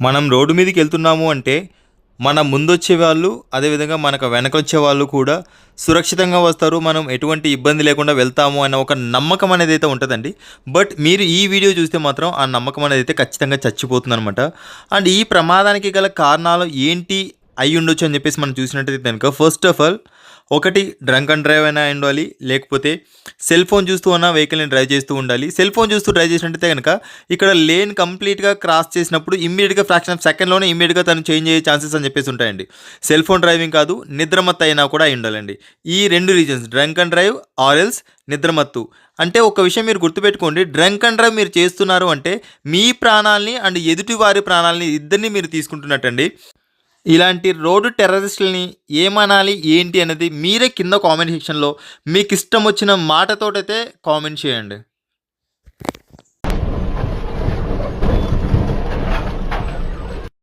మనం రోడ్డు మీదకి వెళ్తున్నాము అంటే మన ముందొచ్చే వాళ్ళు అదేవిధంగా మనకు వెనకొచ్చే వాళ్ళు కూడా సురక్షితంగా వస్తారు. మనం ఎటువంటి ఇబ్బంది లేకుండా వెళ్తాము అనే ఒక నమ్మకం అనేది అయితే ఉంటుందండి. బట్ మీరు ఈ వీడియో చూస్తే మాత్రం ఆ నమ్మకం అనేది అయితే ఖచ్చితంగా చచ్చిపోతుంది అనమాట అండ్ ఈ ప్రమాదానికి గల కారణాలు ఏంటి అయి ఉండొచ్చు అని చెప్పేసి మనం చూసినట్టయితే కనుక ఫస్ట్ ఆఫ్ ఆల్ ఒకటి డ్రంక్ అండ్ డ్రైవ్ అయినా అయి ఉండాలి లేకపోతే సెల్ ఫోన్ చూస్తూ ఉన్న వెహికల్ని డ్రైవ్ చేస్తూ ఉండాలి. సెల్ ఫోన్ చూస్తూ డ్రైవ్ చేసినట్టయితే కనుక ఇక్కడ లేన్ కంప్లీట్గా క్రాస్ చేసినప్పుడు ఇమ్మీడియట్గా ఫ్రాక్షన్ ఆఫ్ సెకండ్లోనే ఇమ్మీడియట్గా తను చేంజ్ అయ్యే ఛాన్సెస్ అని చెప్పేసి ఉంటాయండి. సెల్ ఫోన్ డ్రైవింగ్ కాదు నిద్రమత్తు అయినా కూడా అయి ఉండాలండి. ఈ రెండు reasons drunk and drive or else నిద్రమత్తు అంటే ఒక విషయం మీరు గుర్తుపెట్టుకోండి డ్రంక్ అండ్ డ్రైవ్ మీరు చేస్తున్నారు అంటే మీ ప్రాణాలని అండ్ ఎదుటి వారి ప్రాణాలని ఇద్దరిని మీరు తీసుకుంటున్నట్టండి. ఇలాంటి రోడ్డు టెర్రరిస్టులని ఏమనాలి ఏంటి అనేది మీరే కింద కామెంట్ సెక్షన్లో. మీకు ఇష్టం వచ్చిన మాటతోటైతే కామెంట్ చేయండి.